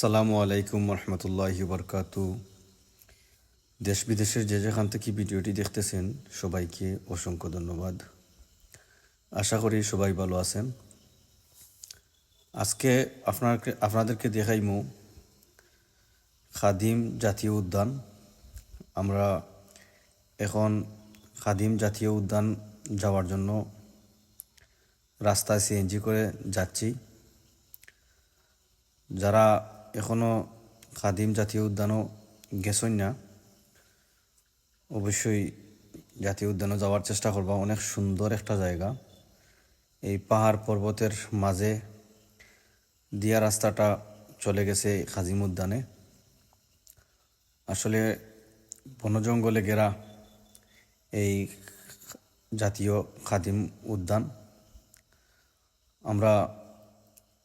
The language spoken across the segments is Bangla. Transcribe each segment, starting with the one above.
সালামু আলাইকুম রহমতুল্লাহ বরকাতু দেশ বিদেশের যে যেখান থেকে ভিডিওটি দেখতেছেন, সবাইকে অসংখ্য ধন্যবাদ। আশা করি সবাই ভালো আছেন। আজকে আপনার আপনাদেরকে দেখাইমু খাদিম জাতীয় উদ্যান। আমরা এখন খাদিম জাতীয় উদ্যান যাওয়ার জন্য রাস্তায় সিএনজি করে যাচ্ছি। যারা এখনও খাদিম জাতীয় উদ্যানও গেছই না। অবশ্যই জাতীয় উদ্যানে যাওয়ার চেষ্টা করবা, অনেক সুন্দর একটা জায়গা। এই পাহাড় পর্বতের মাঝে দিয়া রাস্তাটা চলে গেছে খাজিম উদ্যানে। আসলে বন জঙ্গলে ঘেরা এই জাতীয় খাদিম উদ্যান। আমরা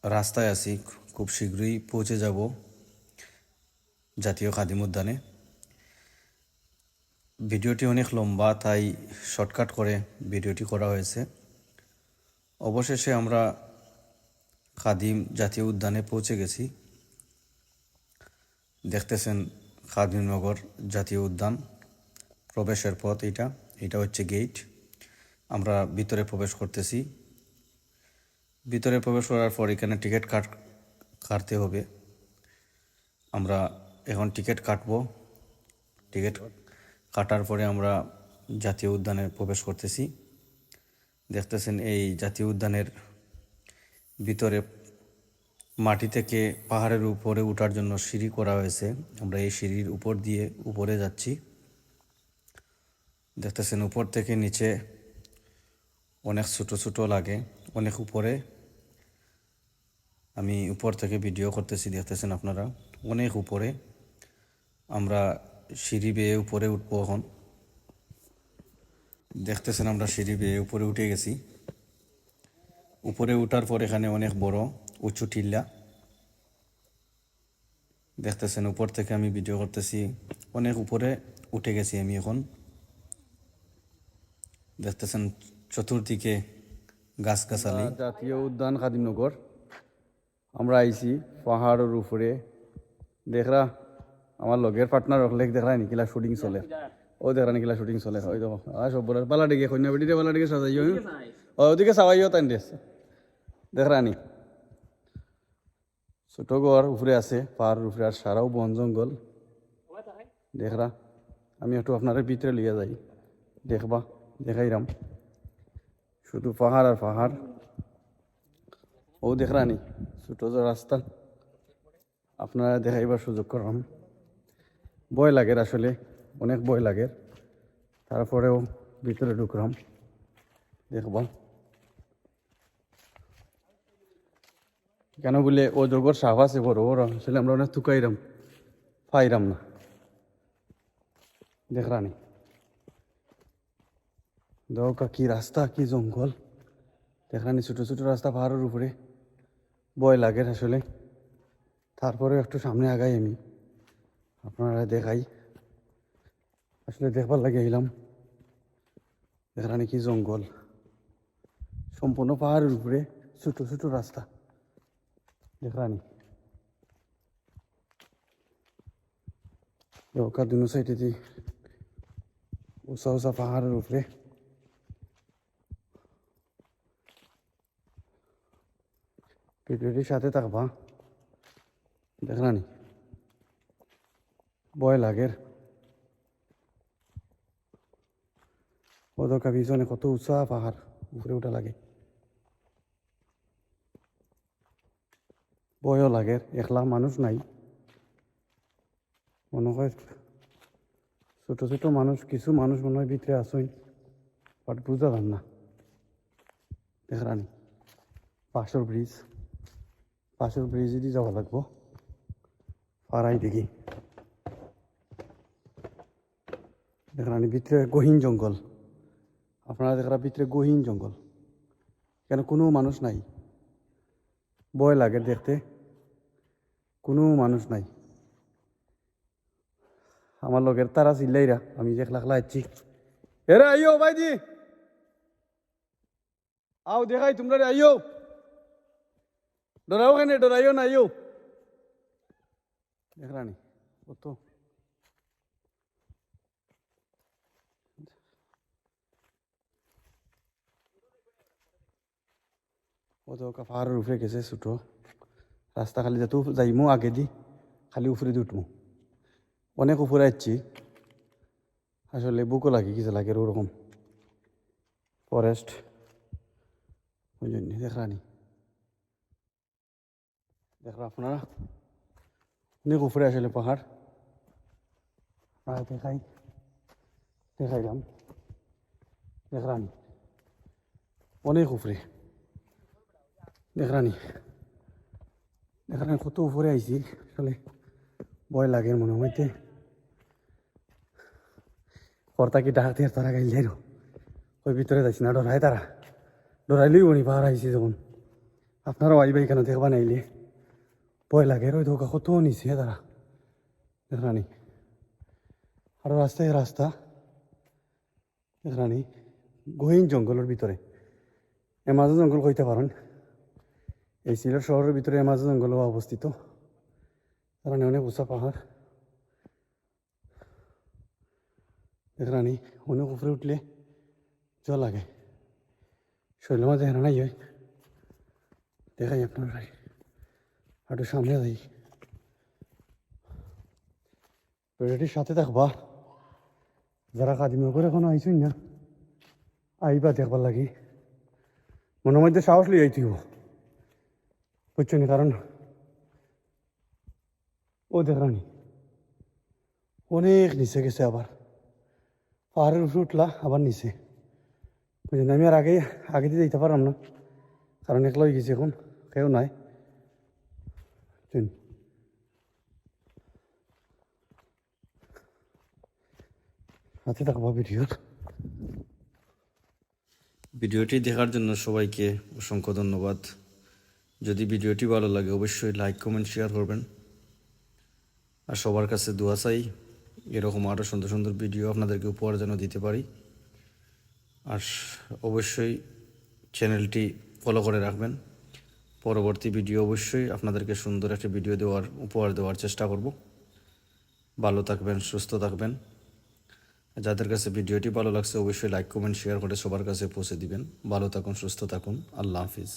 রাস্তায় আছি খুব শীঘ্রই পৌঁছে যাব জাতীয় খাদিম উদ্যানে। ভিডিওটি অনেক লম্বা, তাই শর্টকাট করে ভিডিওটি করা হয়েছে। অবশেষে আমরা খাদিম জাতীয় উদ্যানে পৌঁছে গেছি। দেখতেছেন খাদিমনগর জাতীয় উদ্যান, প্রবেশের পথ এটা এটা হচ্ছে গেট। আমরা ভিতরে প্রবেশ করতেছি। ভিতরে প্রবেশ করার পর এখানে টিকিট কাট কাটতে হবে। আমরা এখন টিকিট কাটবো। টিকিট কাটার পরে আমরা জাতীয় উদ্যানে প্রবেশ করতেছি। দেখতেছেন এই জাতীয় উদ্যানের ভিতরে মাটি থেকে পাহাড়ের উপরে ওঠার জন্য সিঁড়ি করা হয়েছে। আমরা এই সিঁড়ির উপর দিয়ে উপরে যাচ্ছি। দেখতেছেন উপর থেকে নিচে অনেক ছোটো ছোটো লাগে, অনেক উপরে আমি উপর থেকে ভিডিও করতেছি, দেখতেছেন আপনারা? অনেক উপরে। আমরা সিঁড়ি বেয়ে উপরে উঠবো এখন। দেখতেছেন আমরা সিঁড়ি বেয়ে উপরে উঠে গেছি। উপরে উঠার পর এখানে অনেক বড়, উঁচু টিল্লা। দেখতেছেন উপর থেকে আমি ভিডিও করতেছি। অনেক উপরে উঠে গেছি আমি এখন। দেখতেছেন চতুর্দিকে গাছগাছালি। জাতীয় উদ্যান খাদিমনগর। আমরা আইছি পাহাড়ের উপরে। দেখরা, আমার লগের পার্টনার হলে দেখরা নিকিলা শুটিং চলে। ও দেখরা নিকিলা শুটিং চলে। ওই দেখো আর সব বড় পালা দিকে কন্যা বেটি পালা দিকে সাজাইও ওদিকে সাবাইও তাই দেশ। দেখরা নি? ছোট ঘর উপরে আছে, পাহাড়ের উপরে আর সারাও বন জঙ্গল। দেখরা আমি একটু আপনার ভিতরে লিয়ে যাই। দেখবা, দেখাইরাম। শুধু পাহাড় আর পাহাড়। ও দেখরানি ছোট রাস্তা, আপনারা দেখাইবার সুযোগ করলাম ভয় লাগে আসলে, অনেক ভয় লাগে। তারপরেও ভিতরে ঢুকলাম দেখবা কেন বলে, ও জগর সাহস আছে বড় বড়, আসলে আমরা অনেক থুকাইরাম পাইরাম না। দেখরানি দৌকা কি রাস্তা, কি জঙ্গল। দেখানি ছোট ছোট রাস্তা পাহাড়ের উপরে। ভয় লাগে আসলে। তারপরে একটু সামনে আগাই আমি। আপনারা দেখাই। আসলে দেখবার লাগে এলাম। দেখানি কি জঙ্গল। সম্পূর্ণ পাহাড়ের উপরে ছোট ছোট রাস্তা। দেখানি দৌকা দুনো সাইডে উষা উষা পাহাড়ের উপরে। ভিডিওটির সাথে থাকবা দেখলানি ভয় লাগের ওদকা পিছনে কত উঁচা পাহাড়, উপরে উঠা লাগে। ভয়ও লাগে, একলা মানুষ নাই। মনে হয় ছোট ছোট মানুষ, কিছু মানুষ মনে হয় ভিতরে আসই বাট বুঝা না। দেখলানি পাশর ব্রিজ পাশের ব্রিজে দিয়ে যাওয়া লাগবো। পাড়াই দেখি। দেখলাম ভিতরে গহীন জঙ্গল। আপনারা দেখলাম ভিতরে গহীন জঙ্গল। কেন কোনো মানুষ নাই। ভয় লাগে দেখতে। কোনো মানুষ নাই। আমার লগের তারা চিল্লাইরা, আমি যে একলা আছি এরা আইও ভাইজি! আও দেখাই তোমরা আইও ডরাও কেন ডরাইও না আইও দেখ রানি কত ও তো পাহাড়ের উপরে গেছে ছোটো রাস্তা খালি যেত যাইমু আগে দি খালি উপরে দিয়ে উঠমু অনেক উপরে আসছি আসলে বুকও লাগে কিছু লাগে ওরকম ফরেস্ট ওই জন্য দেখরানি দেখরা আপনারা অনেক উপরে আসলে পাহাড় আর দেখাই দেখাইলাম দেখরানি অনেক উপরে দেখরানি দেখরানি কত উপরে আইছি আসলে ভয় লাগে মনে হইতে কর্তা কি ডাকতে তারা গাইল যাইরো ওই ভিতরে যাইছি না ডরাই তারা ডরাইলেই উনি পাহাড় আইছি যখন আপনারাও আইবাই কেন দেখবা নাইলে ভয় লাগে ওই ধোকা কত নিছে তারা দেখরানি আরও রাস্তায় রাস্তা দেখরানি গহীন জঙ্গলের ভিতরে এমাজো জঙ্গল কইতে পারেন এই সিলেট শহরের ভিতরে এমাজো জঙ্গল অবস্থিত কারণ অনেক উঁচা পাহাড় দেখরানি অনেক উপরে উঠলে জল লাগে শৈল মাঝে হেরা নাই হয় দেখাই আপনার একটু সামনে যাই পেড়েটির সাথে থাকবা যারা কাদিমা করে এখনও আইসুন না, আইবা দেখবার লাগি। মনের মধ্যে সাহস লিয়ে আইতিব বুঝছ নি কারণ? ও দেখরানি অনেক নিচে গেছে আবার। পাহাড়ের উপরে উঠলা, আবার নিচে। বুঝলেন আমি আর আগে আগে দিয়ে যেতে পারলাম না। কারণ একলা হয়ে গেছি এখন, কেউ নাই। বুঝছেন? হাতে থাকবা ভিডিওর ভিডিওটি দেখার জন্য সবাইকে অসংখ্য ধন্যবাদ। যদি ভিডিওটি ভালো লাগে, অবশ্যই লাইক, কমেন্ট, শেয়ার করবেন। আর সবার কাছে দোয়া চাই, এরকম আরও সুন্দর সুন্দর ভিডিও আপনাদেরকে উপহার যেন দিতে পারি। আর অবশ্যই চ্যানেলটি ফলো করে রাখবেন। পরবর্তী ভিডিও অবশ্যই আপনাদেরকে সুন্দর একটা ভিডিও দেওয়ার, উপহার দেওয়ার চেষ্টা করব। ভালো থাকবেন, সুস্থ থাকবেন। যাদের কাছে ভিডিওটি ভালো লাগছে, অবশ্যই লাইক কমেন্ট শেয়ার করে সবার কাছে পৌঁছে দিবেন। ভালো থাকুন, সুস্থ থাকুন। আল্লাহ হাফিজ।